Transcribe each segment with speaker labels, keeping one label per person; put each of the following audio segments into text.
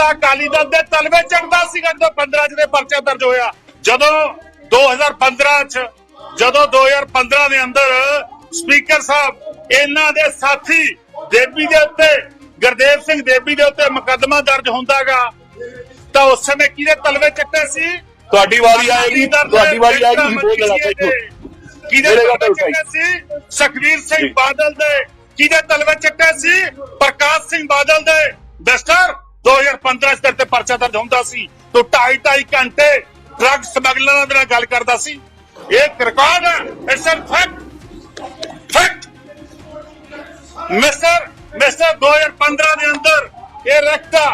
Speaker 1: ਤਾਂ ਅਕਾਲੀ ਦਲ ਦੇ ਤਲਵੇ ਚੜਦਾ ਸੀਗਾ ਜਦੋਂ 15 ਚ ਦੇ ਪਰਚਾ ਦਰਜ ਹੋਇਆ। ਜਦੋਂ 2015 ਚ ਜਦੋਂ 2015 ਦੇ ਅੰਦਰ ਸਪੀਕਰ ਸਾਹਿਬ ਇਹਨਾਂ ਦੇ ਸਾਥੀ ਦੇਵੀ ਦੇ ਉੱਤੇ ਗੁਰਦੇਵ ਸਿੰਘ ਦੇਵੀ ਦੇ ਉੱਤੇ ਮੁਕੱਦਮਾ ਦਰਜ ਹੁੰਦਾਗਾ ਤਾਂ ਉਸ ਸਮੇਂ ਕਿਹਦੇ ਤਲਵੇ ਚੱਟੇ ਸੀ?
Speaker 2: ਤੁਹਾਡੀ ਵਾਰੀ ਆਏਗੀ ਤੁਹਾਡੀ ਵਾਰੀ ਆਏਗੀ ਲੈਣਾ ਬੈਠੋ
Speaker 1: ਕਿਹਦੇ ਤਲਵੇ ਚੱਟੇ ਸੀ? ਸੁਖਵੀਰ ਸਿੰਘ। ਬਾਦਲ ਦੇ। ਕਿਹਦੇ ਤਲਵੇ ਚੱਟੇ ਸੀ? ਪ੍ਰਕਾਸ਼ ਸਿੰਘ ਬਾਦਲ ਦੇ। ਦਸਤਰ 2015 ਚ ਤੇਰੇ ਤੇ ਪਰਚਾ ਦਰਜ ਹੁੰਦਾ ਸੀ। ਤੂੰ ਢਾਈ ਢਾਈ ਘੰਟੇ ਡਰੱਗ ਸਮਗਲਰਾਂ ਦੇ ਨਾਲ ਗੱਲ ਕਰਦਾ ਸੀ। ਇਹ ਰਿਕਾਰਡ ਹੈ it's a fact fact mister mister 2015 ਦੇ ਅੰਦਰ ਇਹ ਰਖਤਾ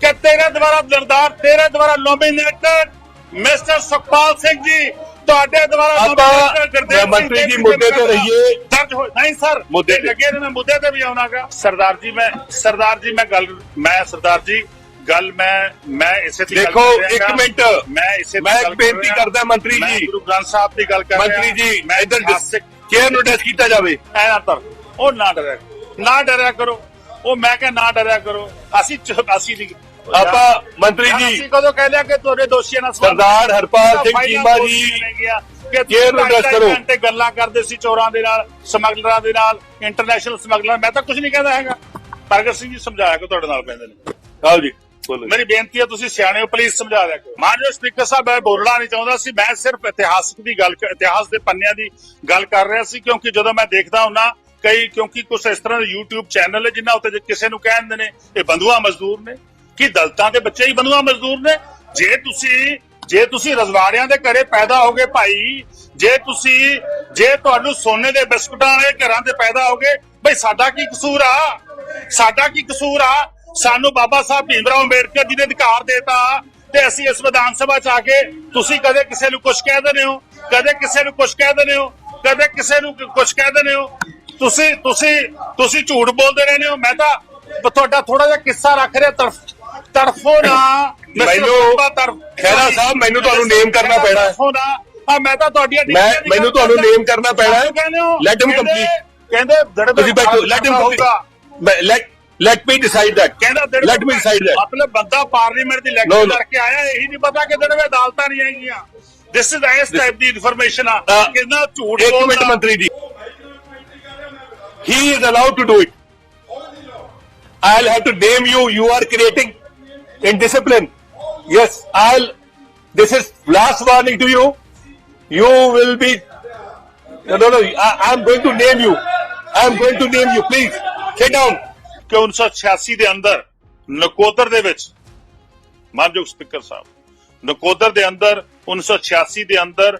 Speaker 1: ਕਿ ਤੇਰੇ ਦੁਆਰਾ ਦਰਦਾਰ ਤੇਰੇ ਦੁਆਰਾ ਨੋਮੀਨੇਟਡ ਮਿਸਟਰ ਸੁਖਪਾਲ ਸਿੰਘ ਜੀ ਤੁਹਾਡੇ ਦੁਆਰਾ
Speaker 2: ਆਪਾਂ ਮੰਤਰੀ ਜੀ ਮੁੱਦੇ ਤੇ ਰਹੀਏ।
Speaker 1: ਦਰਜ ਹੋ ਨਹੀਂ ਸਰ
Speaker 2: ਮੁੱਦੇ ਤੇ।
Speaker 1: ਲੱਗੇ ਮੈਂ ਮੁੱਦੇ ਤੇ ਵੀ ਆਉਣਾਗਾ ਸਰਦਾਰ ਜੀ ਮੈਂ ਸਰਦਾਰ ਜੀ ਮੈਂ ਗੱਲ ਮੈਂ ਸਰਦਾਰ ਜੀ ਗੱਲ ਮੈਂ ਮੈਂ ਇਸੇ ਦੀ
Speaker 2: ਦੇਖੋ,
Speaker 1: ਕਰ ਰਿਹਾ
Speaker 2: ਇੱਕ
Speaker 1: ਗਾ।
Speaker 2: ਮਿੰਟ।
Speaker 1: ਮੈਂ ਇਸੇ ਦੀ
Speaker 2: ਮੈਂ ਬੇਨਤੀ। ਕਰਦਾ ਮੰਤਰੀ ਜੀ।
Speaker 1: ਗੁਰੂ ਗ੍ਰੰਥ ਸਾਹਿਬ ਦੀ ਗੱਲ ਕਰ ਰਿਹਾ
Speaker 2: ਮੰਤਰੀ ਜੀ
Speaker 1: ਮੈਂ
Speaker 2: ਇਧਰ ਚੇਅਰ ਨੂੰ ਡੈਸ ਕੀਤਾ ਜਾਵੇ
Speaker 1: ਐ ਨਾ ਤਰ ਉਹ ਨਾ ਡਰਿਆ। ਨਾ ਡਰਿਆ ਕਰੋ ਉਹ ਮੈਂ ਕਿਹਾ ਨਾ ਡਰਿਆ ਕਰੋ ਅਸੀਂ ਅਸੀਂ ਨਹੀਂ
Speaker 2: ਆਪਾਂ ਮੰਤਰੀ ਜੀ
Speaker 1: ਅਸੀਂ ਕਦੋਂ ਕਹਿ ਲਿਆ ਕਿ ਤੁਹਾਡੇ ਦੋਸ਼ੀਆਂ ਨਾਲ
Speaker 2: ਸਰਦਾਰ ਹਰਪਾਲ ਸਿੰਘ ਚੀਮਾ ਜੀ
Speaker 1: ਨੂੰ
Speaker 2: ਕਰੋ।
Speaker 1: ਘੰਟੇ ਗੱਲਾਂ ਕਰਦੇ ਸੀ ਚੋਰਾਂ ਦੇ ਨਾਲ ਸਮਗਲਰਾਂ ਦੇ ਨਾਲ ਇੰਟਰਨੈਸ਼ਨਲ ਸਮਗਲਰ ਮੈਂ ਤਾਂ ਕੁਝ ਨਹੀਂ ਕਹਿੰਦਾ ਹੈਗਾ। ਪ੍ਰਗਟ ਸਿੰਘ ਜੀ ਸਮਝਾਇਆ ਕਿ ਤੁਹਾਡੇ ਨਾਲ ਪੈਂਦੇ ਨੇ।
Speaker 2: ਆਓ ਜੀ
Speaker 1: ਮੇਰੀ ਬੇਨਤੀ ਹੈ ਤੁਸੀਂ ਸਿਆਣੇ ਹੋ ਪਲੀਜ਼ ਸਮਝਾ ਦਿਆ ਕਰੋ। ਮਾਨਯੋਗ ਸਪੀਕਰ ਸਾਹਿਬ ਮੈਂ ਬੋਲਣਾ ਨਹੀਂ ਚਾਹੁੰਦਾ ਸੀ ਮੈਂ ਸਿਰਫ ਇਤਿਹਾਸਕ ਦੀ ਗੱਲ ਇਤਿਹਾਸ ਦੇ ਪੰਨਿਆਂ ਦੀ ਗੱਲ ਕਰ ਰਿਹਾ ਸੀ ਕਿਉਂਕਿ ਜਦੋਂ ਮੈਂ ਦੇਖਦਾ ਹੁੰਨਾ ਕਈ ਕਿਉਂਕਿ ਕੁਝ ਇਸ ਤਰ੍ਹਾਂ ਦੇ YouTube ਚੈਨਲ ਹੈ ਜਿਨ੍ਹਾਂ ਉੱਤੇ ਜੇ ਕਿਸੇ ਨੂੰ ਕਹਿੰਦੇ ਨੇ ਇਹ ਬੰਧੂਆ ਮਜ਼ਦੂਰ ਨੇ। ਕਿ ਦਲਤਾਂ ਦੇ ਬੱਚੇ ਹੀ ਬੰਧੂਆ ਮਜ਼ਦੂਰ ਨੇ। ਜੇ ਤੁਸੀਂ ਜੇ ਤੁਸੀਂ ਰਜਵਾੜਿਆਂ ਦੇ ਘਰੇ ਪੈਦਾ ਹੋਗੇ ਭਾਈ, ਜੇ ਤੁਸੀਂ, ਜੇ ਤੁਹਾਨੂੰ ਸੋਨੇ ਦੇ ਬਿਸਕੁਟਾਂ ਵਾਲੇ ਘਰਾਂ ਦੇ ਪੈਦਾ ਹੋਗੇ, ਬਈ ਸਾਡਾ ਕੀ ਕਸੂਰ ਆ? ਸਾਡਾ ਕੀ ਕਸੂਰ ਆ? ਸਾਨੂੰ ਬਾਬਾ ਸਾਹਿਬ ਭੀਮਰਾਓ ਅੰਬੇਡਕਰ ਜੀ ਨੇ ਅਧਿਕਾਰ ਦੇਤਾ ਤੇ ਅਸੀਂ ਇਸ ਵਿਧਾਨ ਸਭਾ ਚ ਆ ਕੇ ਤੁਸੀਂ ਕਦੇ ਕਿਸੇ ਨੂੰ ਕੁਝ ਕਹਿ ਦਿੰਦੇ ਹੋ? ਕਦੇ ਕਿਸੇ ਨੂੰ ਕੁਝ ਕਹਿ ਦਿੰਦੇ ਹੋ? ਕਦੇ ਕਿਸੇ ਨੂੰ ਕੁਝ ਕਹਿ ਦਿੰਦੇ ਹੋ? ਤੁਸੀਂ ਤੁਸੀਂ ਤੁਸੀਂ ਝੂਠ ਬੋਲਦੇ ਰਹਿੰਦੇ ਹੋ? ਮੈਂ ਤਾਂ, ਤੁਹਾਡਾ ਥੋੜਾ ਜਿਹਾ ਕਿੱਸਾ ਰੱਖ ਰਿਹਾ ਤੜਫ ਤੜਫੋ ਨਾ।
Speaker 2: ਮੈਨੂੰ- ਖਹਿਰਾ ਸਾਹਿਬ, ਮੈਨੂੰ ਤੁਹਾਨੂੰ name ਕਰਨਾ ਪੈਣਾ ਹੈ।
Speaker 1: ਆ ਮੈਂ ਤਾਂ ਤੁਹਾਡੀਆਂ
Speaker 2: ਮੈਂ ਮੈਨੂੰ ਤੁਹਾਨੂੰ। ਨੇਮ ਕਰਨਾ ਪੈਣਾ ਹੈ।
Speaker 1: ਹੋ,
Speaker 2: ਲੈਟ ਹਿਮ ਕੰਪਲੀਟ
Speaker 1: ਕਹਿੰਦੇ ਦੜਬੇ
Speaker 2: ਤੁਸੀਂ ਬੈਠੋ let him complete let let me decide that
Speaker 1: ਕਹਿੰਦਾ
Speaker 2: ਲੈਟ ਮੀ ਡਿਸਾਈਡ ਦੈਟ
Speaker 1: ਮਤਲਬ ਬੰਦਾ ਪਾਰਲੀਮੈਂਟ ਦੀ ਇਲੈਕਸ਼ਨ. ਕਰਕੇ ਆਇਆ ਇਹੀ ਨਹੀਂ ਪਤਾ ਕਿ ਦਿਨ ਵਿੱਚ ਅਦਾਲਤਾਂ ਨਹੀਂ ਆਏਗੀਆਂ ਦਿਸ ਇਜ਼ ਇਸ ਟਾਈਪ ਦੀ ਇਨਫੋਰਮੇਸ਼ਨ ਆ। ਕਿੰਨਾ ਝੂਠ
Speaker 2: ਇੱਕ ਮਿੰਟ ਮੰਤਰੀ ਜੀ। He is allowed to do it i'll have to name you you are creating indiscipline yes i'll this is last warning to you you will be no no no I, i'm going to name you i'm going to name you please sit down
Speaker 1: ਕਿ 1986 ਦੇ ਅੰਦਰ ਨਕੋਦਰ ਦੇ ਵਿੱਚ ਮਾਨਯੋਗ speaker ਸਾਹਿਬ ਨਕੋਦਰ ਦੇ ਅੰਦਰ 1986 ਦੇ ਅੰਦਰ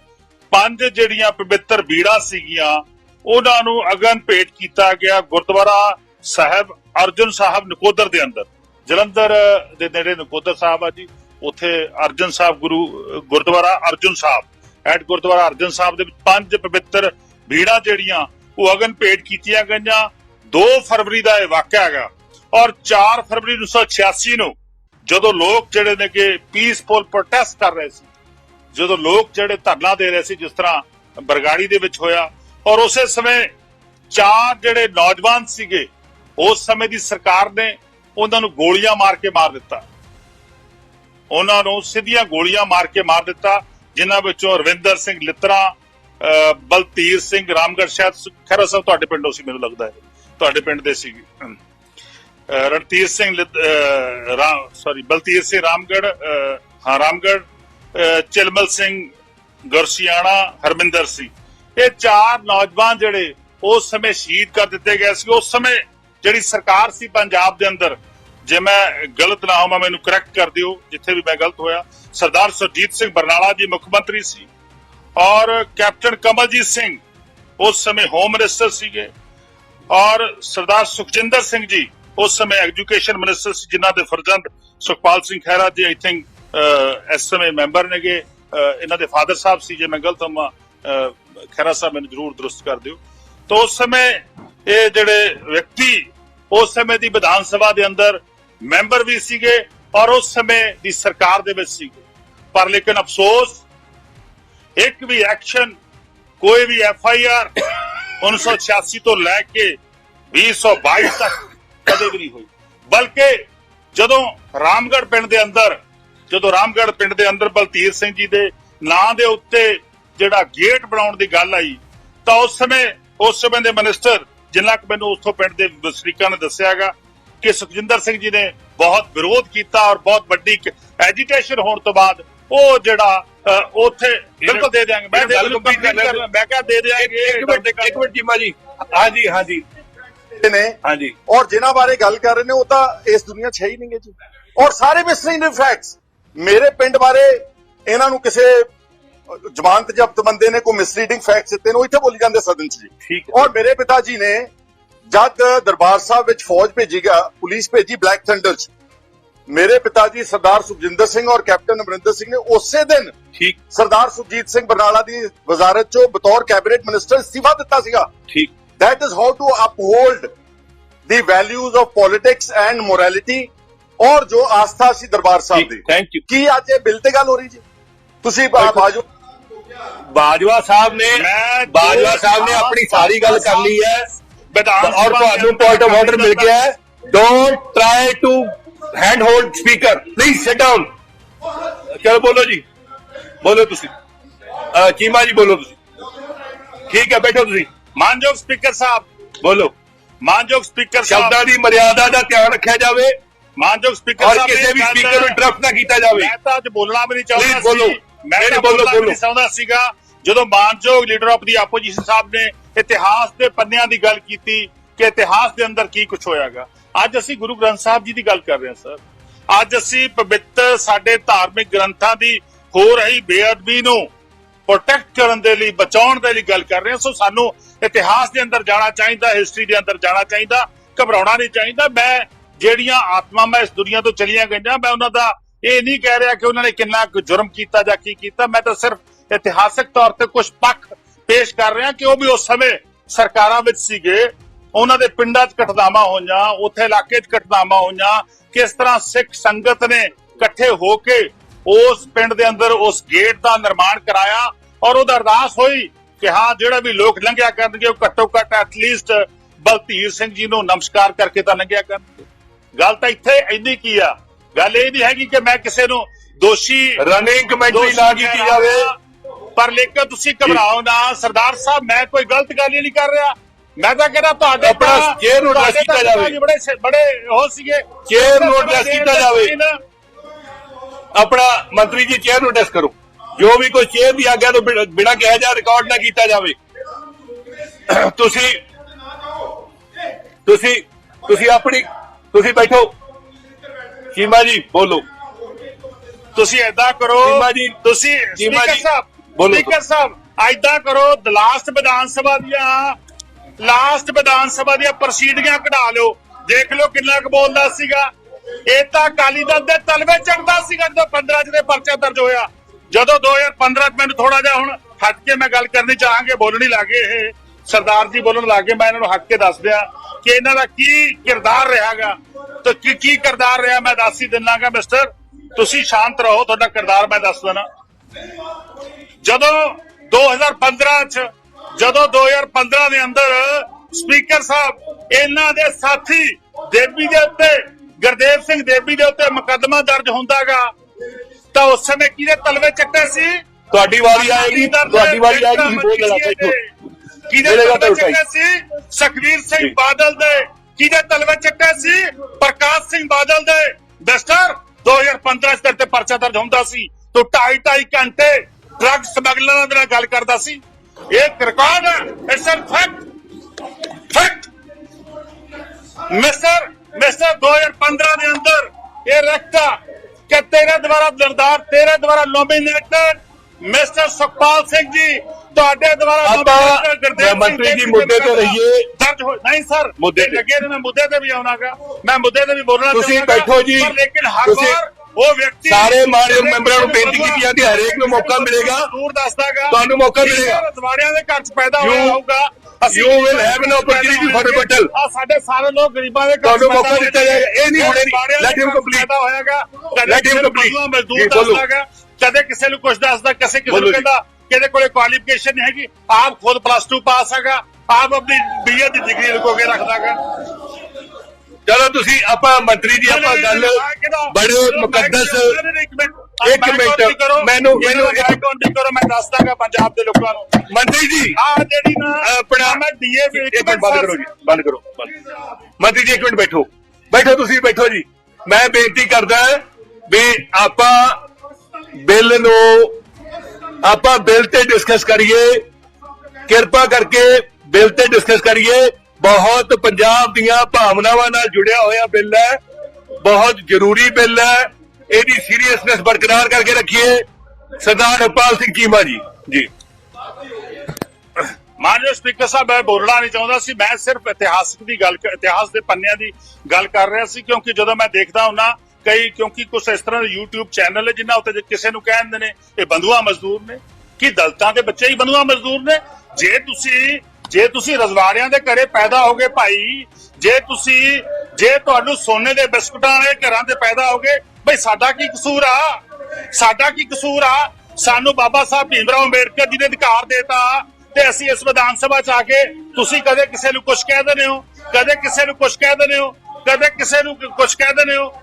Speaker 1: ਪੰਜ ਜਿਹੜੀਆਂ ਪਵਿੱਤਰ ਬੀੜਾਂ ਸੀਗੀਆਂ ਉਹਨਾਂ ਨੂੰ ਅਗਨ ਭੇਟ ਕੀਤਾ ਗਿਆ ਗੁਰਦੁਆਰਾ ਸਾਹਿਬ ਅਰਜੁਨ ਸਾਹਿਬ ਨਕੋਦਰ ਦੇ ਅੰਦਰ ਜਲੰਧਰ ਦੇ ਨੇੜੇ ਨਕੋਦਰ ਸਾਹਿਬ ਆ ਜੀ, ਉੱਥੇ ਅਰਜਨ ਸਾਹਿਬ ਗੁਰੂ, ਗੁਰਦੁਆਰਾ ਅਰਜਨ ਸਾਹਿਬ, ਐਟ ਗੁਰਦੁਆਰਾ ਅਰਜੁਨ ਸਾਹਿਬ ਦੇ ਵਿੱਚ ਪੰਜ ਪਵਿੱਤਰ ਬੀੜਾਂ ਜਿਹੜੀਆਂ, ਉਹ ਅਗਨ ਭੇਟ ਕੀਤੀਆਂ ਗਈਆਂ। 2 ਫਰਵਰੀ ਦਾ ਇਹ ਵਾਕਿਆ ਹੈਗਾ ਔਰ 4 ਫਰਵਰੀ 1986 ਨੂੰ ਜਦੋਂ ਲੋਕ ਜਿਹੜੇ ਨੇ ਕਿ ਪੀਸਫੁਲ ਪ੍ਰੋਟੈਸਟ ਕਰ ਰਹੇ ਸੀ, ਜਦੋਂ ਲੋਕ ਜਿਹੜੇ ਧਰਨਾ ਦੇ ਰਹੇ ਸੀ, ਜਿਸ ਤਰ੍ਹਾਂ ਬਰਗਾੜੀ ਦੇ ਵਿੱਚ ਹੋਇਆ ਔਰ ਉਸੇ ਸਮੇਂ ਚਾਰ ਜਿਹੜੇ ਨੌਜਵਾਨ ਸੀਗੇ, ਉਸ ਸਮੇਂ ਦੀ ਸਰਕਾਰ ਨੇ ਉਹਨਾਂ ਨੂੰ ਗੋਲੀਆਂ ਮਾਰ ਕੇ ਮਾਰ ਦਿੱਤਾ। ਉਹਨਾਂ ਨੂੰ ਸਿੱਧੀਆਂ ਗੋਲੀਆਂ ਮਾਰ ਕੇ ਮਾਰ ਦਿੱਤਾ ਜਿਨ੍ਹਾਂ ਵਿੱਚੋਂ ਰਵਿੰਦਰ ਸਿੰਘ ਲਿੱਤਰਾ ਬਲਤੀਰ ਸਿੰਘ ਰਾਮਗੜ ਸ਼ਾਇਦ ਖੈਰਾ ਸਾਹਿਬ ਤੁਹਾਡੇ ਪਿੰਡੋਂ ਸੀ ਮੈਨੂੰ ਲੱਗਦਾ ਹੈ ਤੁਹਾਡੇ ਪਿੰਡ ਦੇ ਸੀ। ਰਣਤੀਰ ਸਿੰਘ ਸੌਰੀ ਬਲਤੀਰ ਸਿੰਘ ਰਾਮਗੜ੍ਹ ਅਹ, ਹਾਂ ਰਾਮਗੜ ਅਹ, ਚਿਲਮਲ ਸਿੰਘ ਗੁਰਸਿਆਣਾ ਹਰਮਿੰਦਰ ਸਿੰਘ। ਇਹ ਚਾਰ ਨੌਜਵਾਨ ਜਿਹੜੇ ਉਸ ਸਮੇਂ ਸ਼ਹੀਦ ਕਰ ਦਿੱਤੇ ਗਏ ਸੀ। ਉਸ ਸਮੇਂ ਜਿਹੜੀ ਸਰਕਾਰ ਸੀ ਪੰਜਾਬ ਦੇ ਅੰਦਰ, ਜੇ ਮੈਂ ਗਲਤ ਨਾ ਹੋਵਾਂ, ਮੈਨੂੰ ਕਰੈਕਟ ਕਰ ਦਿਓ, ਜਿੱਥੇ ਵੀ ਮੈਂ ਗਲਤ ਹੋਇਆ। ਸਰਦਾਰ ਸੁਰਜੀਤ ਸਿੰਘ ਬਰਨਾਲਾ ਜੀ ਮੁੱਖ ਮੰਤਰੀ ਸੀ ਔਰ ਕੈਪਟਨ ਕਮਲਜੀਤ ਸਿੰਘ ਉਸ ਸਮੇਂ ਹੋਮ ਮਿਨਿਸਟਰ ਸੀਗੇ ਔਰ ਸਰਦਾਰ ਸੁਖਜਿੰਦਰ ਸਿੰਘ ਜੀ ਉਸ ਸਮੇਂ ਐਜੂਕੇਸ਼ਨ ਮਿਨਿਸਟਰ ਸੀ, ਜਿਨ੍ਹਾਂ ਦੇ ਫਰਜ਼ੰਦ ਸੁਖਪਾਲ ਸਿੰਘ ਖਹਿਰਾ ਜੀ ਆਈ ਥਿੰਕ ਇਸ ਸਮੇਂ ਮੈਂਬਰ ਨੇਗੇ। ਇਹਨਾਂ ਦੇ ਫਾਦਰ ਸਾਹਿਬ ਸੀ, ਜੇ ਮੈਂ ਗਲਤ ਹਾਂ ਖਹਿਰਾ ਸਾਹਿਬ ਮੈਨੂੰ ਜ਼ਰੂਰ ਦਰੁਸਤ ਕਰ ਦਿਓ। ਤਾਂ ਉਸ ਸਮੇਂ ਇਹ ਜਿਹੜੇ ਵਿਅਕਤੀ ਉਸ ਸਮੇਂ ਦੀ ਵਿਧਾਨ ਸਭਾ ਦੇ ਅੰਦਰ ਮੈਂਬਰ ਵੀ ਸੀਗੇ ਔਰ ਉਸ ਸਮੇਂ ਦੀ ਸਰਕਾਰ ਦੇ ਵਿੱਚ ਸੀਗੇ। ਪਰ ਲੇਕਿਨ ਅਫਸੋਸ, ਇੱਕ ਵੀ ਐਕਸ਼ਨ, ਕੋਈ ਵੀ ਐਫ ਆਈ ਆਰ 1986 ਤੋਂ ਲੈ ਕੇ 2022 ਤੱਕ ਕਦੇ ਵੀ ਨਹੀਂ ਹੋਈ। ਬਲਕਿ ਜਦੋਂ ਰਾਮਗੜ੍ਹ ਪਿੰਡ ਦੇ ਅੰਦਰ, ਜਦੋਂ ਰਾਮਗੜ੍ਹ ਪਿੰਡ ਦੇ ਅੰਦਰ ਬਲਤੀਰ ਸਿੰਘ ਜੀ ਦੇ ਨਾਂ ਦੇ ਉੱਤੇ ਜਿਹੜਾ ਗੇਟ ਬਣਾਉਣ ਦੀ ਗੱਲ ਆਈ, ਤਾਂ ਉਸ ਸਮੇਂ ਉਸ ਸਮੇਂ ਦੇ ਮਿਨਿਸਟਰ ਜਿੰਨਾ ਕਿ ਮੈਨੂੰ ਉੱਥੋਂ ਪਿੰਡ ਦੇ ਵਸਨੀਕਾਂ ਨੇ ਦੱਸਿਆਗਾ ਕਿ ਸੁਖਜਿੰਦਰ ਸਿੰਘ ਜੀ ਨੇ ਬਹੁਤ ਵਿਰੋਧ ਕੀਤਾ ਔਰ ਬਹੁਤ ਵੱਡੀ ਐਜੀਟੇਸ਼ਨ ਹੋਣ ਤੋਂ ਬਾਅਦ ਉਹ ਜਿਹੜਾ ਉੱਥੇ ਬਿਲਕੁਲ ਦੇ ਦਿਆਂਗੇ। ਮੈਂ ਦੇ
Speaker 2: ਗੱਲ ਕਰ
Speaker 1: ਮੈਂ ਕਿਹਾ ਦੇ ਦਿਆਂਗੇ
Speaker 2: ਇੱਕ ਮਿੰਟ ਇੱਕ ਮਿੰਟ ਚੀਮਾ ਜੀ। ਹਾਂਜੀ ਹਾਂਜੀ।
Speaker 3: ਨੇ
Speaker 2: ਹਾਂਜੀ।
Speaker 3: ਔਰ ਜਿਨ੍ਹਾਂ ਬਾਰੇ ਗੱਲ ਕਰ ਰਹੇ ਨੇ ਉਹ ਤਾਂ ਇਸ ਦੁਨੀਆ 'ਚ ਹੈ ਹੀ ਨਹੀਂਗੇ ਜੀ। ਔਰ ਸਾਰੇ ਮਿਸਲੀਨਿੰਗ ਫੈਕਟਸ ਮੇਰੇ ਪਿੰਡ ਬਾਰੇ ਇਹਨਾਂ ਨੂੰ ਕਿਸੇ ਜ਼ਮਾਨਤ ਜ਼ਬਤ ਬੰਦੇ ਨੇ ਕੋਈ ਮਿਸਲੀਡਿੰਗ ਫੈਕਟਸ ਦਿੱਤੇ ਨੇ ਉਹ ਇੱਥੇ ਬੋਲੀ ਜਾਂਦੇ ਸਦਨ 'ਚ ਜੀ। ਔਰ ਮੇਰੇ ਪਿਤਾ ਜੀ ਨੇ ਜਦ ਦਰਬਾਰ ਸਾਹਿਬ ਵਿੱਚ ਫੌਜ ਭੇਜੀਗਾ ਪੁਲਿਸ ਭੇਜੀ ਬਲੈਕ ਥੰਡਰ 'ਚ ਮੇਰੇ ਪਿਤਾ ਜੀ ਸਰਦਾਰ ਸੁਖਜਿੰਦਰ ਸਿੰਘ ਔਰ ਕੈਪਟਨ ਅਮਰਿੰਦਰ ਸਿੰਘ ਨੇ ਉਸੇ ਦਿਨ
Speaker 2: ਠੀਕ।
Speaker 3: ਸਰਦਾਰ ਸੁਖਜੀਤ ਸਿੰਘ ਬਰਨਾਲਾ ਦੀ ਵਜ਼ਾਰਤ 'ਚੋਂ ਬਤੌਰ ਕੈਬਨਿਟ ਮਿਨਿਸਟਰ ਇਸਤੀਫਾ ਦਿੱਤਾ ਸੀਗਾ।
Speaker 2: ਠੀਕ।
Speaker 3: That is how to uphold the values of politics and morality ਔਰ ਜੋ ਆਸਥਾ ਸੀ ਦਰਬਾਰ ਸਾਹਿਬ ਦੀ।
Speaker 2: ਥੈਂਕ ਯੂ
Speaker 3: ਕੀ ਅੱਜ ਇਹ ਬਿੱਲ ਤੇ ਗੱਲ ਹੋ ਰਹੀ ਜੀ? ਤੁਸੀਂ ਬਾਜੂ
Speaker 2: ਬਾਜਵਾ ਸਾਹਿਬ ਨੇ ਬਾਜਵਾ ਸਾਹਿਬ ਨੇ ਆਪਣੀ ਸਾਰੀ ਗੱਲ ਕਰ ਲਈ ਹੈ।
Speaker 1: ਵਿਧਾਨ
Speaker 2: ਔਰ ਤੁਹਾਨੂੰ ਪੁਆਇੰਟ ਆਫ ਆਰਡਰ ਮਿਲ ਗਿਆ ਹੈ। Don't try to hand hold speaker please sit down ਚਲੋ ਬੋਲੋ ਜੀ। ਬੋਲੋ ਤੁਸੀਂ। ਚੀਮਾ ਜੀ ਬੋਲੋ ਤੁਸੀਂ। ਠੀਕ ਹੈ ਬੈਠੋ ਤੁਸੀਂ।
Speaker 1: ਮਾਨਯੋਗ ਸਪੀਕਰ ਸਾਹਿਬ।
Speaker 2: ਬੋਲੋ।
Speaker 1: ਮਾਨਯੋਗ ਸਪੀਕਰ ਸਾਹਿਬ।
Speaker 2: ਸ਼ਬਦਾਂ ਦੀ ਮਰਿਆਦਾ ਦਾ ਧਿਆਨ ਰੱਖਿਆ ਜਾਵੇ।
Speaker 1: ਮਾਨਯੋਗ ਸਪੀਕਰ ਸਾਹਿਬ
Speaker 2: ਕਿਸੇ ਵੀ ਸਪੀਕਰ ਨੂੰ ਇੰਟਰਪਟ ਨਾ ਕੀਤਾ ਜਾਵੇ।
Speaker 1: ਮੈਂ ਤਾਂ ਅੱਜ ਬੋਲਣਾ ਵੀ ਨਹੀਂ ਚਾਹੁੰਦਾ
Speaker 2: ਬੋਲੋ।
Speaker 1: ਮੈਂ ਤਾਂ
Speaker 2: ਬੋਲੋ, ਬੋਲੋ।
Speaker 1: ਚਾਹੁੰਦਾ ਸੀਗਾ ਜਦੋਂ ਮਾਨਯੋਗ ਲੀਡਰ ਆਫ ਦੀ ਆਪੋਜੀਸ਼ਨ ਸਾਹਿਬ ਨੇ ਇਤਿਹਾਸ ਦੇ ਪੰਨਿਆਂ ਦੀ ਗੱਲ ਕੀਤੀ ਕਿ ਇਤਿਹਾਸ ਦੇ ਅੰਦਰ ਕੀ ਕੁਝ ਹੋਇਆਗਾ। ਅੱਜ ਅਸੀਂ ਗੁਰੂ ਗ੍ਰੰਥ ਸਾਹਿਬ ਜੀ ਦੀ ਗੱਲ ਕਰ ਰਹੇ ਹਾਂ ਸਰ। ਅੱਜ ਅਸੀਂ ਪਵਿੱਤਰ ਸਾਡੇ ਧਾਰਮਿਕ ਗ੍ਰੰਥਾਂ ਦੀ ਹੋ ਰਹੀ ਬੇਅਦਬੀ ਨੂੰ ਪ੍ਰੋਟੈਕਟ ਕਰਨ ਦੇ ਲਈ ਬਚਾਉਣ ਦੇ ਲਈ ਗੱਲ ਕਰ ਰਹੇ ਹਾਂ। ਸੋ ਸਾਨੂੰ ਇਤਿਹਾਸ ਦੇ ਅੰਦਰ ਜਾਣਾ ਚਾਹੀਦਾ ਹਿਸਟਰੀ ਦੇ ਅੰਦਰ ਜਾਣਾ ਚਾਹੀਦਾ ਘਬਰਾਉਣਾ ਨਹੀਂ ਚਾਹੀਦਾ। ਮੈਂ ਜਿਹੜੀਆਂ ਆਤਮਾਵਾਂ ਇਸ ਦੁਨੀਆ ਤੋਂ ਚਲੀਆਂ ਗਈਆਂ ਮੈਂ ਉਹਨਾਂ ਦਾ ਇਹ ਨਹੀਂ ਕਹਿ ਰਿਹਾ ਕਿ ਉਹਨਾਂ ਨੇ ਕਿੰਨਾ ਕੁ ਜੁਰਮ ਕੀਤਾ ਜਾਂ ਕੀ ਕੀਤਾ। ਮੈਂ ਤਾਂ ਸਿਰਫ ਇਤਿਹਾਸਕ ਤੌਰ ਤੇ ਕੁਝ ਪੱਖ ਪੇਸ਼ ਕਰ ਰਿਹਾ ਕਿ ਉਹ ਵੀ ਉਸ ਸਮੇਂ ਸਰਕਾਰਾਂ ਵਿੱਚ ਸੀਗੇ। ਉਹਨਾਂ ਦੇ ਪਿੰਡਾਂ 'ਚ ਘਟਨਾਵਾਂ ਹੋਈਆਂ, ਉੱਥੇ ਇਲਾਕੇ 'ਚ ਘਟਨਾਵਾਂ ਹੋਈਆਂ। ਕਿਸ ਤਰ੍ਹਾਂ ਸਿੱਖ ਸੰਗਤ ਨੇ ਇਕੱਠੇ ਹੋ ਕੇ ਉਸ ਪਿੰਡ ਦੇ ਅੰਦਰ ਉਸ ਗੇਟ ਦਾ ਨਿਰਮਾਣ ਕਰਾਇਆ ਔਰ ਉਹਦਾ ਅਰਦਾਸ ਹੋਈ ਕਿ ਹਾਂ, ਜਿਹੜਾ ਵੀ ਲੋਕ ਲੰਘਿਆ ਕਰਨਗੇ, ਉਹ ਘੱਟੋ ਘੱਟ ਐਟਲੀਸਟ ਬਲਤੀਰ ਸਿੰਘ ਜੀ ਨੂੰ ਨਮਸਕਾਰ ਕਰਕੇ ਤਾਂ ਲੰਘਿਆ ਕਰਨਗੇ। ਗੱਲ ਤਾਂ ਇੱਥੇ ਇੰਨੀ ਕੀ ਆ ਗੱਲ ਇਹ ਨਹੀਂ ਹੈਗੀ ਕਿ ਮੈਂ ਕਿਸੇ ਨੂੰ ਦੋਸ਼ੀ
Speaker 2: ਰਨਿੰਗ ਕਮੈਂਟਰੀ ਨਾ ਕੀਤੀ ਜਾਵੇ।
Speaker 1: ਪਰ ਲੇਕਿਨ ਤੁਸੀਂ ਘਬਰਾਓ ਨਾ ਸਰਦਾਰ ਸਾਹਿਬ ਮੈਂ ਕੋਈ ਗਲਤ ਗੱਲ ਹੀ ਨਹੀਂ ਕਰ ਰਿਹਾ। ਮੈਂ ਤਾਂ ਕਹਿੰਦਾ ਤੁਹਾਡੇ
Speaker 2: ਆਪਣਾ chair ਨੂੰ
Speaker 1: ਤਾਂ
Speaker 2: ਕੀਤਾ ਜਾਵੇ।
Speaker 1: ਬੜੇ ਬੜੇ ਉਹ ਸੀਗੇ।
Speaker 2: chair ਨੂੰ address ਕੀਤਾ ਜਾਵੇ। ਆਪਣਾ ਮੰਤਰੀ ਜੀ ਚੇਅਰ ਨੂੰ ਡਿਸ ਕਰੋ। ਜੋ ਵੀ ਕੋਈ ਚੇਅਰ ਦੀ ਆਗਿਆ ਤੋਂ ਬਿਨਾਂ ਕਿਹਾ ਜਾ ਰਿਕਾਰਡ ਨਾ ਕੀਤਾ ਜਾਵੇ। ਤੁਸੀਂ ਤੁਸੀਂ ਤੁਸੀਂ ਆਪਣੀ ਤੁਸੀਂ ਬੈਠੋ। ਚੀਮਾ ਜੀ ਬੋਲੋ।
Speaker 1: ਤੁਸੀਂ ਐਦਾਂ ਕਰੋ
Speaker 2: ਚੀਮਾ ਜੀ,
Speaker 1: ਤੁਸੀਂ
Speaker 2: ਚੀਮਾ ਜੀ, ਬੋਲੋ।
Speaker 1: ਸਪੀਕਰ ਸਾਹਿਬ ਐਦਾਂ ਕਰੋ ਲਾਸਟ ਵਿਧਾਨ ਸਭਾ ਦੀਆਂ ਲਾਸਟ ਵਿਧਾਨ ਸਭਾ ਦੀਆਂ ਪ੍ਰਸੀਡਿੰਗਾਂ ਕਢਾ ਲਿਓ। ਦੇਖ ਲਿਓ ਕਿੰਨਾ ਕੁ ਬੋਲਦਾ ਸੀਗਾ। ਇਹ ਤਾਂ ਅਕਾਲੀ ਦਲ ਦੇ ਤਲਵੇ ਚੜਦਾ ਸੀਗਾ ਜਦੋਂ 15 ਚ ਦੇ ਪਰਚਾ ਦਰਜ ਹੋਇਆ। ਜਦੋਂ 2015 ਚ ਮੈਨੂੰ ਥੋੜਾ ਜਿਹਾ ਹੁਣ ਹਟ ਕੇ ਮੈਂ ਗੱਲ ਕਰਨੀ ਚਾਹਾਂਗੇ ਬੋਲਣੀ ਲੱਗੇ ਇਹ। ਸਰਦਾਰ ਜੀ ਬੋਲਣ ਲੱਗੇ ਮੈਂ ਇਹਨਾਂ ਨੂੰ ਹੱਕ ਕੇ ਦੱਸ ਦਿਆਂ ਕਿ ਇਹਨਾਂ ਦਾ ਕੀ ਕਿਰਦਾਰ ਰਿਹਾਗਾ ਤੇ ਕੀ ਕੀ ਕਿਰਦਾਰ ਰਿਹਾ ਮੈਂ ਦੱਸ ਹੀ ਦਿੰਨਾਗਾ ਮਿਸਟਰ ਤੁਸੀਂ ਸ਼ਾਂਤ ਰਹੋ ਤੁਹਾਡਾ ਕਿਰਦਾਰ ਮੈਂ ਦੱਸ ਦੇਣਾ ਜਦੋਂ 2015 ਚ ਜਦੋਂ 2015 ਦੇ ਅੰਦਰ ਸਪੀਕਰ ਸਾਹਿਬ ਇਹਨਾਂ ਦੇ ਸਾਥੀ ਦੇਵੀ ਦੇ ਉੱਤੇ ਗੁਰਦੇਵ ਸਿੰਘ ਦੇਵੀ ਦੇ ਉੱਤੇ ਮੁਕੱਦਮਾ ਦਰਜ ਹੁੰਦਾਗਾ ਤਾਂ ਉਸ ਸਮੇਂ ਕਿਹਦੇ ਤਲਵੇ ਚੱਟੇ ਸੀ?
Speaker 2: ਤੁਹਾਡੀ ਵਾਰੀ ਆਏਗੀ ਤੁਹਾਡੀ ਵਾਰੀ ਆਏਗੀ ਬੋਲ ਬੈਠੋ
Speaker 1: ਕਿਹਦੇ ਤਲਵੇ ਚੱਟੇ ਸੀ? ਸੁਖਵੀਰ ਸਿੰਘ। ਬਾਦਲ ਦੇ। ਕਿਹਦੇ ਤਲਵੇ ਚੱਟੇ ਸੀ ਪ੍ਰਕਾਸ਼ ਸਿੰਘ ਬਾਦਲ ਦੇ। ਦਸਤਰ 2015 ਚ ਤੇ ਪਰਚਾ ਦਰਜ ਹੁੰਦਾ ਸੀ। ਤੂੰ ਢਾਈ ਢਾਈ ਘੰਟੇ ਡਰੱਗ ਸਮਗਲਰਾਂ ਦੇ ਨਾਲ ਗੱਲ ਕਰਦਾ ਸੀ। ਇਹ ਰਿਕਾਰਡ ਹੈ it's a fact fact mister mister 2015 ਦੇ ਅੰਦਰ ਇਹ ਰਖਤਾ ਕਿ ਤੇਰੇ ਦੁਆਰਾ ਦਰਦਾਰ ਤੇਰੇ ਦੁਆਰਾ ਨੋਮੀਨੇਟਡ ਮਿਸਟਰ ਸੁਖਪਾਲ ਸਿੰਘ ਜੀ ਤੁਹਾਡੇ ਦੁਆਰਾ
Speaker 2: ਆਪਾਂ
Speaker 1: ਗੁਰਦੇਵ
Speaker 2: ਮੰਤਰੀ ਜੀ ਮੁੱਦੇ ਤੇ ਰਹੀਏ।
Speaker 1: ਦਰਜ ਹੋ ਨਹੀਂ ਸਰ
Speaker 2: ਮੁੱਦੇ ਤੇ।
Speaker 1: ਲੱਗੇ ਨੇ ਮੈਂ ਮੁੱਦੇ ਤੇ ਵੀ ਆਉਣਾਗਾ ਮੈਂ ਮੁੱਦੇ ਤੇ ਵੀ ਬੋਲਣਾ
Speaker 2: ਤੁਸੀਂ। ਬੈਠੋ ਜੀ।
Speaker 1: ਲੇਕਿਨ ਹਰ ਵਾਰ ਉਹ ਵਿਅਕਤੀ
Speaker 2: ਸਾਰੇ ਮਾਨਯੋਗ ਮੈਂਬਰਾਂ ਨੂੰ ਬੇਨਤੀ ਕੀਤੀ ਜਾਂਦੀ ਹੈ, ਹਰੇਕ ਨੂੰ ਮੌਕਾ ਮਿਲੇਗਾ।
Speaker 1: ਜ਼ਰੂਰ ਦੱਸਦਾਗਾ
Speaker 2: ਤੁਹਾਨੂੰ ਮੌਕਾ ਮਿਲੇਗਾ।
Speaker 1: ਰਜਵਾੜਿਆਂ ਦੇ ਘਰ ਚ ਪੈਦਾ ਹੋਊਗਾ
Speaker 2: you will have an opportunity for rebuttal.
Speaker 1: ਆ ਸਾਡੇ ਸਾਰੇ ਲੋਕ ਗਰੀਬਾਂ ਦੇ ਘਰ
Speaker 2: ਤੁਹਾਨੂੰ ਮੌਕਾ ਦਿੱਤਾ ਜਾਏਗਾ। ਇਹ ਨਹੀਂ ਹੋਣੇ
Speaker 1: ਚ
Speaker 2: complete.
Speaker 1: ਪੈਦਾ ਹੋਇਆਗਾ ਕਿਸੇ ਨੂੰ
Speaker 2: complete.
Speaker 1: ਮਜ਼ਦੂਰ। ਦੱਸਦਾਗਾ ਕਦੇ ਕਿਸੇ ਨੂੰ ਕੁਝ ਦੱਸਦਾ ਕਿਸੇ ਕਿਸੇ ਨੂੰ। ਕਹਿੰਦਾ ਕਿਹਦੇ ਕੋਲੇ ਕੁਆਲੀਫਿਕੇਸ਼ਨ ਨਹੀਂ ਹੈਗੀ ਆਪ ਖੁਦ ਪਲੱਸ 2 ਪਾਸ ਹੈਗਾ ਆਪ ਆਪਣੀ ਬੀਏ ਦੀ ਡਿਗਰੀ ਲੁਕੋ ਕੇ ਰੱਖਦਾਗਾ।
Speaker 2: ਚਲੋ ਤੁਸੀਂ ਆਪਾਂ ਮੰਤਰੀ ਜੀ ਆਪਾਂ ਗੱਲ ਬੜੇ ਮੁਕੱਦਸ ਇੱਕ ਮਿੰਟ, ਮੈਨੂੰ- ਮੈਨੂੰ ਇੱਕ-
Speaker 1: ਕਾਉਂਟੀ ਕਰੋ ਮੈਂ ਦੱਸ ਦਾਂਗਾ ਪੰਜਾਬ ਦੇ ਲੋਕਾਂ ਨੂੰ।
Speaker 2: ਮੰਤਰੀ ਜੀ
Speaker 1: ਆ ਜਿਹੜੀ ਨਾ
Speaker 2: ਆਪਣਾ
Speaker 1: ਮੈਂ ਡੀਏ
Speaker 2: ਇੱਕ ਮਿੰਟ ਬੰਦ ਕਰੋ ਜੀ ਬੰਦ ਕਰੋ। ਮੰਤਰੀ ਜੀ ਇੱਕ ਮਿੰਟ ਬੈਠੋ। ਬੈਠੋ ਤੁਸੀਂ ਬੈਠੋ ਜੀ। ਮੈਂ ਬੇਨਤੀ ਕਰਦਾ ਵੀ ਆਪਾਂ ਬਿੱਲ ਨੂੰ ਆਪਾਂ ਬਿੱਲ ਤੇ ਡਿਸਕਸ ਕਰੀਏ। ਕਿਰਪਾ ਕਰਕੇ ਬਿੱਲ ਤੇ ਡਿਸਕਸ ਕਰੀਏ। ਬਹੁਤ ਪੰਜਾਬ ਦੀਆਂ ਭਾਵਨਾਵਾਂ ਨਾਲ ਜੁੜਿਆ ਹੋਇਆ ਬਿੱਲ ਹੈ। ਬਹੁਤ ਜ਼ਰੂਰੀ ਬਿੱਲ ਹੈ। ਇਹਦੀ ਸੀਰੀਅਸਨੈਸ ਬਰਕਰਾਰ ਕਰਕੇ ਰੱਖੀਏ। ਸਰਦਾਰ ਹਰਪਾਲ ਸਿੰਘ ਚੀਮਾ ਜੀ ਜੀ।
Speaker 1: ਮਾਨਯੋਗ ਸਪੀਕਰ ਸਾਹਿਬ, ਮੈਂ ਬੋਲਣਾ ਨਹੀਂ ਚਾਹੁੰਦਾ ਸੀ। ਮੈਂ ਸਿਰਫ ਇਤਿਹਾਸਕ ਦੀ ਗੱਲ ਇਤਿਹਾਸ ਦੇ ਪੰਨਿਆਂ ਦੀ ਗੱਲ ਕਰ ਰਿਹਾ ਸੀ, ਕਿਉਂਕਿ ਜਦੋਂ ਮੈਂ ਦੇਖਦਾ ਹੁੰਨਾ ਕਈ, ਕਿਉਂਕਿ ਕੁਝ ਇਸ ਤਰ੍ਹਾਂ ਦੇ YouTube ਚੈਨਲ ਹੈ ਜਿਨ੍ਹਾਂ ਉੱਤੇ ਕਿਸੇ ਨੂੰ ਕਹਿੰਦੇ ਨੇ, ਇਹ ਬੰਧੂਆ ਮਜ਼ਦੂਰ ਨੇ, ਕਿ ਦਲਤਾਂ ਦੇ ਬੱਚੇ ਹੀ ਬੰਧੂਆ ਮਜ਼ਦੂਰ ਨੇ? ਜੇ ਤੁਸੀਂ ਜੇ ਤੁਸੀਂ ਰਜਵਾੜਿਆਂ ਦੇ ਘਰੇ ਪੈਦਾ ਹੋਗੇ ਭਾਈ, ਜੇ ਤੁਸੀਂ, ਜੇ ਤੁਹਾਨੂੰ ਸੋਨੇ ਦੇ ਬਿਸਕੁਟਾਂ ਵਾਲੇ ਘਰਾਂ ਤੇ ਪੈਦਾ ਹੋਗੇ ਬਈ ਸਾਡਾ ਕੀ ਕਸੂਰ ਆ? ਸਾਡਾ ਕੀ ਕਸੂਰ ਆ? ਸਾਨੂੰ ਬਾਬਾ ਸਾਹਿਬ ਭੀਮਰਾਓ ਅੰਬੇਡਕਰ ਜੀ ਨੇ ਅਧਿਕਾਰ ਦੇਤਾ ਤੇ ਅਸੀਂ ਇਸ ਵਿਧਾਨ ਸਭਾ ਚ ਆ ਕੇ ਤੁਸੀਂ ਕਦੇ ਕਿਸੇ ਨੂੰ ਕੁਝ ਕਹਿ ਦਿੰਦੇ ਹੋ? ਕਦੇ ਕਿਸੇ ਨੂੰ ਕੁਝ ਕਹਿ ਦਿੰਦੇ ਹੋ? ਕਦੇ ਕਿਸੇ ਨੂੰ ਕੁਝ ਕਹਿ ਦਿੰਦੇ ਹੋ?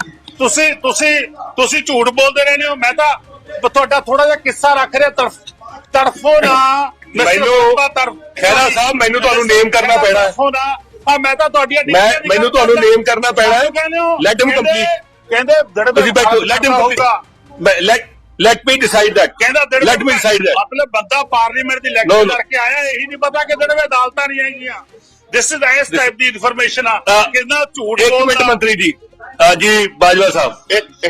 Speaker 1: ਤੁਸੀਂ ਤੁਸੀਂ ਤੁਸੀਂ ਝੂਠ ਬੋਲਦੇ ਰਹਿੰਦੇ ਹੋ। ਮੈਂ ਤਾਂ ਤੁਹਾਡਾ ਥੋੜਾ ਜਿਹਾ ਕਿੱਸਾ ਰੱਖ ਰਿਹਾ ਤੜਫ ਤੜਫੋ ਨਾ।
Speaker 2: ਮੈਨੂੰ-
Speaker 1: ਬਾਬਾ ਤੜਫ-
Speaker 2: ਖਹਿਰਾ ਸਾਹਿਬ, ਮੈਨੂੰ ਤੁਹਾਨੂੰ name ਕਰਨਾ ਪੈਣਾ ਹੈ।
Speaker 1: ਤੜਫੋ ਨਾ। ਆ ਮੈਂ ਤਾਂ ਤੁਹਾਡੀਆਂ
Speaker 2: ਮੈਂ
Speaker 1: ਡਿਗਰੀਆਂ ਦੀ
Speaker 2: ਮੈਨੂੰ
Speaker 1: ਗੱਲ
Speaker 2: ਤੁਹਾਨੂੰ
Speaker 1: ਕਰਦਾ।
Speaker 2: ਨੇਮ ਕਰਨਾ ਪੈਣਾ ਹੈ।
Speaker 1: ਕਹਿੰਦੇ ਹੋ,
Speaker 2: ਲੈਟ ਹਿਮ
Speaker 1: ਕਹਿੰਦੇ-
Speaker 2: ਕੰਪਲੀਟ
Speaker 1: ਕਹਿੰਦੇ ਜਿਹੜੇ
Speaker 2: ਤੁਸੀਂ ਬੈਠੋ ਲੈਟ ਹਿਮ
Speaker 1: ਹੋਊਗਾ।
Speaker 2: Complete let let me decide that
Speaker 1: ਕਹਿੰਦਾ
Speaker 2: ਲੈਟ ਮੀ ਡਿਸਾਈਡ ਦੈਟ
Speaker 1: ਮਤਲਬ ਬੰਦਾ ਪਾਰਲੀਮੈਂਟ ਦੀ ਇਲੈਕਸ਼ਨ. ਕਰਕੇ ਆਇਆ ਇਹੀ ਨਹੀਂ ਪਤਾ ਕਿ ਵਿੱਚ ਅਦਾਲਤਾਂ ਨਹੀਂ ਆਈਆਂ। ਦਿਸ ਇਜ਼ ਇਸ ਟਾਈਪ ਦੀ ਇਨਫੋਰਮੇਸ਼ਨ ਆ। ਕਿੰਨਾ ਝੂਠ
Speaker 2: ਇੱਕ ਮਿੰਟ
Speaker 1: ਬੋਲਦਾ।
Speaker 2: ਮੰਤਰੀ ਜੀ। ਜੀ ਬਾਜਵਾ ਸਾਹਿਬ।
Speaker 3: ਇੱਕ